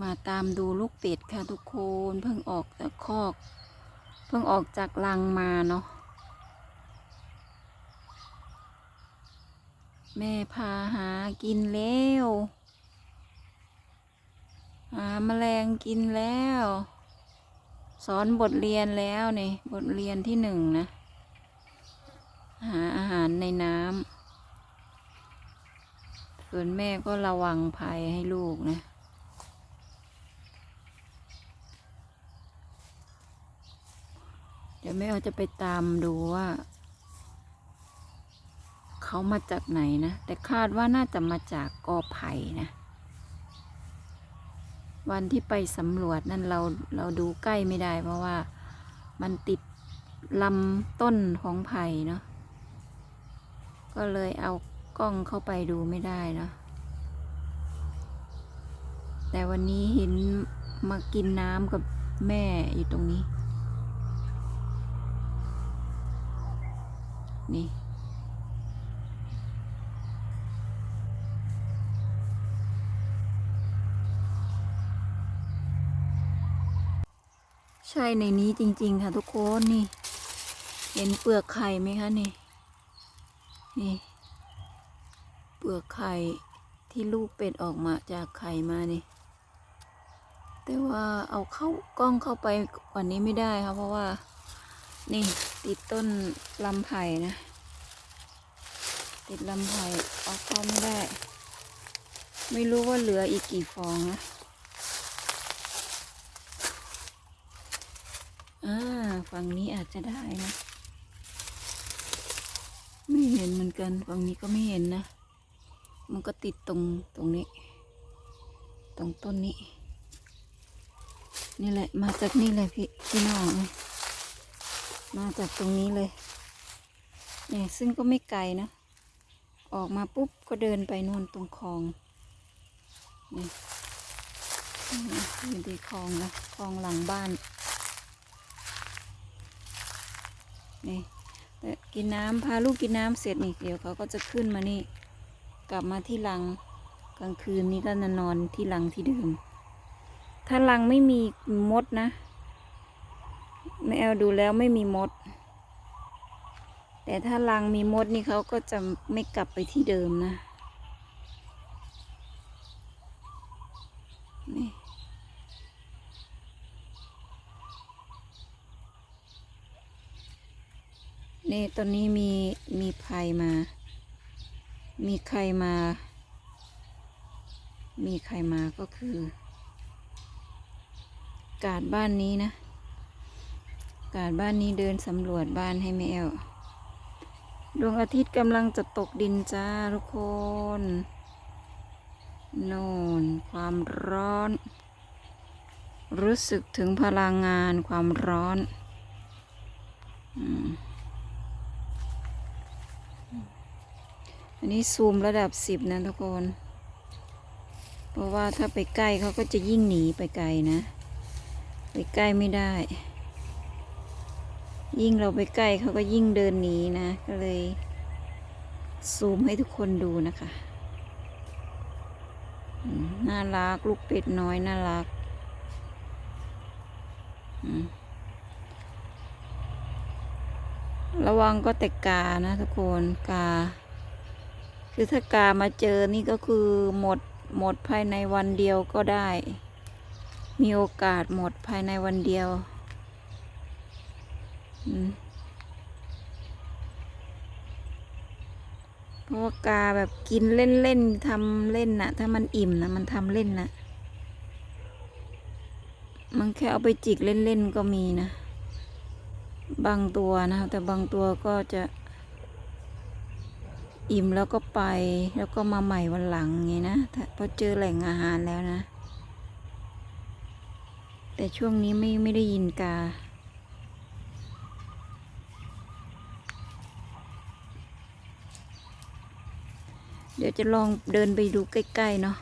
มาตามดูลูกเป็ดค่ะทุกคนเพิ่งออกจากคอก เพิ่งออกจากรังมาเนาะแม่พาหากินแล้วหาแมลงกินแล้ว สอนบทเรียนแล้วนี่บทเรียนที่หนึ่งนะ หาอาหารในน้ำส่วนแม่ก็ระวังภัยให้ลูกนะ เดี๋ยวแม่เอาจะไปตามดูว่า เขามาจากไหนนะ แต่คาดว่าน่าจะมาจากกอไผ่นะ วันที่ไปสำรวจนั่นเราเราดูใกล้ไม่ได้ เพราะว่ามันติดลำต้นของไผ่เนาะ ก็เลยเอากล้องเข้าไปดูไม่ได้เนาะ แต่วันนี้เห็นมากินน้ำกับแม่อยู่ตรงนี้ นี่ ใช่ในนี้จริง ๆ ค่ะทุกคนนี่ เห็นเปลือกไข่ไหมคะนี่ นี่ เปลือกไข่ที่ลูกเป็ดออกมาจากไข่มานี่ แต่ว่าเอาเข้ากล้องเข้าไปกว่านี้ไม่ได้ค่ะเพราะว่า นี่ติดต้นลำไผ่นะ ติดลำไผ่เอาเข้าไม่ได้ ไม่รู้ว่าเหลืออีกกี่ฟองนะอ่าฝั่งนี้อาจจะได้นะ ไม่เห็นเหมือนกันฝั่งนี้ก็ไม่เห็นนะ มันก็ติดตรงตรงนี้ ตรงต้นนี้ นี่แหละมาจากนี่เลยพี่พี่น้อง มาจากตรงนี้เลยเนี่ยซึ่งก็ไม่ไกลนะ ออกมาปุ๊บก็เดินไปนวนตรงคลองนี่นี่อยู่ที่คลองนะคลองหลังบ้านนี่แต่กินน้ำพาลูกกินน้ำเสร็จนี่เดี๋ยวเขาก็จะขึ้นมานี่ กลับมาที่รังกลางคืนนี้ก็นอนที่รังที่เดิมถ้ารังไม่มีมดนะ แม่แอลดูแล้วไม่มีมด แต่ถ้ารังมีมดนี่เขาก็จะไม่กลับไปที่เดิมนะนี่นี่ตอนนี้มีมีภัยมา มีใครมา มีใครมาก็คือ กาดบ้านนี้นะ กาดบ้านนี้เดินสำรวจบ้านให้แมวดวงอาทิตย์กำลังจะตกดินจ้าทุกคนโน่นความร้อน รู้สึกถึงพลังงานความร้อนอมอันนี้ซูมระดับสิบนะทุกคน เพราะว่าถ้าไปใกล้เขาก็จะยิ่งหนีไปไกลนะ ไปใกล้ไม่ได้ ยิ่งเราไปใกล้เขาก็ยิ่งเดินหนีนะ ก็เลย ซูมให้ทุกคนดูนะคะ น่ารักลูกเป็ดน้อยน่ารัก ระวังก็แต่กานะทุกคนกา คือถ้ากามาเจอนี่ก็คือหมดหมดภายในวันเดียวก็ได้ มีโอกาสหมดภายในวันเดียว เพราะว่ากาแบบกินเล่นเล่นทำเล่นนะถ้ามันอิ่มนะมันทำเล่นนะมันแค่เอาไปจิกเล่นๆก็มีนะ บางตัวนะแต่บางตัวก็จะอิ่มแล้วก็ไปแล้วก็มาใหม่วันหลังไงนะถ้าพอเจอแหล่งอาหารแล้วนะ แต่ช่วงนี้ไม่ไม่ได้ยินกา เดี๋ยวจะลองเดินไปดูใกล้ๆเนาะ